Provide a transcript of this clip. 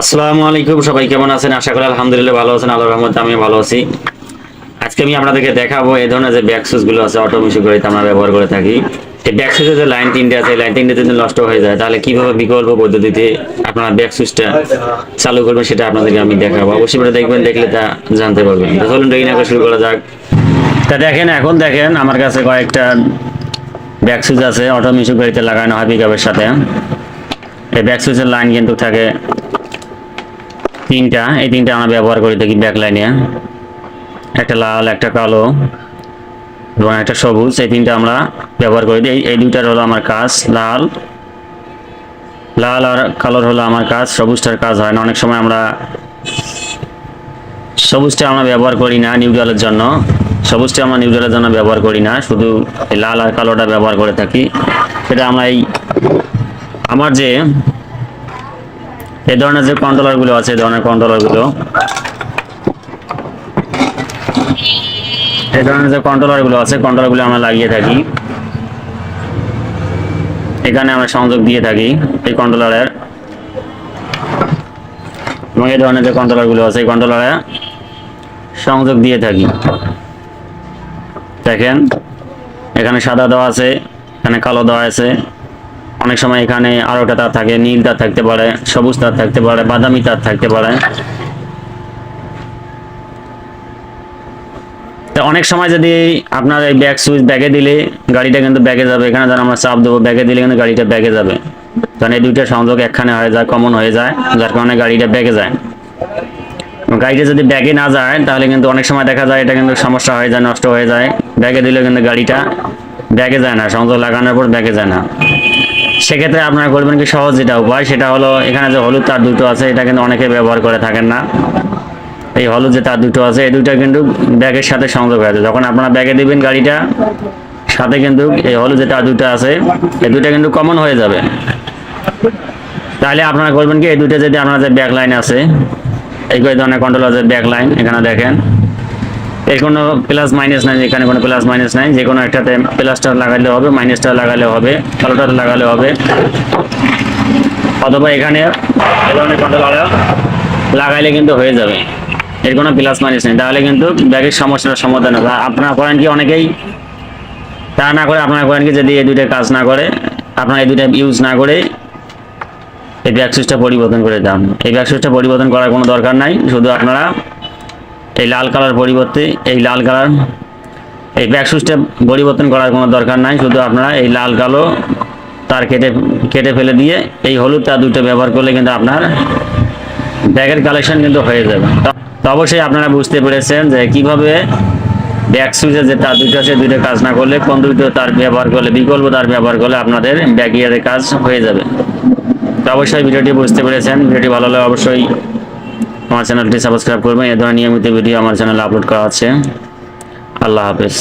আসসালামু আলাইকুম, সবাই কেমন আছেন? আশা করি আলহামদুলিল্লাহ ভালো আছেন, আল্লাহর রহমতে আমি ভালো আছি। আজকে আমি আপনাদেরকে দেখাবো এই ধরনের যে ব্যাক সুইচগুলো আছে অটোমেশন গাড়িতে আমরা ব্যবহার করে থাকি। এই ব্যাক সুইচের যে লাইন তিনটে আছে লাইন তিনটে যদি নষ্ট হয়ে যায়, তাহলে কীভাবে বিকল্প পদ্ধতিতে আপনারা ব্যাক সুইচটা চালু করবেন সেটা আপনাদেরকে আমি দেখাবো। অবশ্যই এটা দেখবেন, দেখলে তা জানতে পারবেন। চলুন দেরি না করে শুরু করা যাক। তা দেখেন, এখন দেখেন আমার কাছে কয়েকটা ব্যাক সুইচ আছে অটোমেশন গাড়িতে লাগানো হয় পিকআপের সাথে। এই ব্যাক সুইচের লাইন কিন্তু থাকে তিনটা, এই তিনটা আমরা ব্যবহার করে থাকি ব্যাক লাইনে একটা লাল, একটা কালো, এবং একটা সবুজ, এই তিনটা আমরা ব্যবহার করি। এই এই দুইটার হলো আমার কাজ, লাল। লাল আর কালোর হলো আমার কাজ, সবুজটার কাজ হয় না। অনেক সময় আমরা সবুজটা আমরা ব্যবহার করি না নিউট্রালের জন্য। সবুজটা আমরা নিউট্রালের জন্য ব্যবহার করি না, শুধু লাল আর কালোটা ব্যবহার করে থাকি। সেটা আমরা এই, আমার যে এই ধরনের যে কন্ট্রোলারগুলো আছে, এই ধরনের কন্ট্রোলারগুলো। এই ধরনের যে কন্ট্রোলারগুলো আছে কন্ট্রোলারগুলো আমরা লাগিয়ে থাকি। এখানে আমরা সংযোগ দিয়ে থাকি এই কন্ট্রোলারের এবং এই ধরনের যে কন্ট্রোলারগুলো আছে, এই কন্ট্রোলারে সংযোগ দিয়ে থাকি। দেখেন, এখানে সাদা দেওয়া আছে, এখানে কালো দেওয়া আছে। অনেক সময় এখানে আরও একটা তার থাকে, নীল তার থাকতে পারে, সবুজ তার থাকতে পারে, বাদামি তার থাকতে পারে। তো অনেক সময় যদি আপনার এই ব্যাগ সুইচ ব্যাগে দিলে গাড়িটা কিন্তু ব্যাগে যাবে, এখানে ধর আমরা চাপ দেবো ব্যাগে দিলে কিন্তু গাড়িটা ব্যাগে যাবে। কারণ এই দুইটা সংযোগ একখানে হয়ে যায় কমন হয়ে যায়, যার কারণে গাড়িটা ব্যাগে যায়। গাড়িটা যদি ব্যাগে না যায়, তাহলে কিন্তু অনেক সময় দেখা যায়, এটা কিন্তু সমস্যা হয়ে যায়, নষ্ট হয়ে যায়। ব্যাগে দিলে কিন্তু গাড়িটা ব্যাগে যায় না, সংযোগ লাগানোর পর ব্যাগে যায় না। সেক্ষেত্রে আপনারা করবেন কি সহজ যেটা উপায় সেটা হলো এখানে যে হলুদ তার দুটো আছে, এটা কিন্তু অনেকে ব্যবহার করে থাকেন না। এই হলুদ যে তার দুটো আছে, এই দুটো কিন্তু ব্যাগের সাথে সংযোগ হয়ে আছে যখন আপনারা ব্যাগে দিবেন গাড়িটা, সাথে কিন্তু এই হলুদ যে তার দুটো আছে, এই দুটো কিন্তু কমন হয়ে যাবে। তাহলে আপনারা করবেন কি, এই দুটো যদি আপনার যে ব্যাক লাইন আছে, এই ধরনের কন্ট্রোল আছে ব্যাক লাইন এখানে দেখেন। এর কোনো প্লাস মাইনাস নাই, এখানে কোনো প্লাস মাইনাস নাই, যে কোনো একটাতে প্লাসটা লাগালে হবে মাইনাসটা লাগালে হবে কালোটা লাগালে হবে। অথবা এখানে লাগাইলে কিন্তু হয়ে যাবে। এর কোনো প্লাস মাইনাস নেই। তাহলে কিন্তু ব্যাগের সমস্যার সমাধান হবে। আপনারা করেন কি অনেকেই তা না করে আপনারা করেন কি যদি এই দুইটা কাজ না করে, আপনারা এই দুইটা ইউজ না করে, এই ব্যাগ সুইচটা পরিবর্তন করে দাম এই ব্যাগ সুইচটা পরিবর্তন করার কোনো দরকার নাই। শুধু আপনারা এই লাল কালার পরিবর্তে, এই লাল কালার, এই ব্যাক সুইচটা পরিবর্তন করার কোনো দরকার নাই। শুধু আপনারা এই লাল, কালো তার কেটে কেটে ফেলে দিয়ে এই হলুদ তার দুটো ব্যবহার করলে কিন্তু আপনার ব্যাগের কালেকশন কিন্তু হয়ে যাবে। তো- অবশ্যই আপনারা বুঝতে পেরেছেন যে কীভাবে ব্যাক সুইচের যে তার দুটো আছে, দুটো কাজ না করলে কোন দুটো তার ব্যবহার করলে, বিকল্প তার ব্যবহার করলে আপনাদের ব্যাগ ইয়ারের কাজ হয়ে যাবে। তো অবশ্যই ভিডিওটি বুঝতে পেরেছেন। ভিডিওটি ভালো লাগলে অবশ্যই আমার চ্যানেলটি সাবস্ক্রাইব করবেন। এ ধরনের নিয়মিত ভিডিও আমার চ্যানেলে আপলোড করা আছে। আল্লাহ হাফেজ।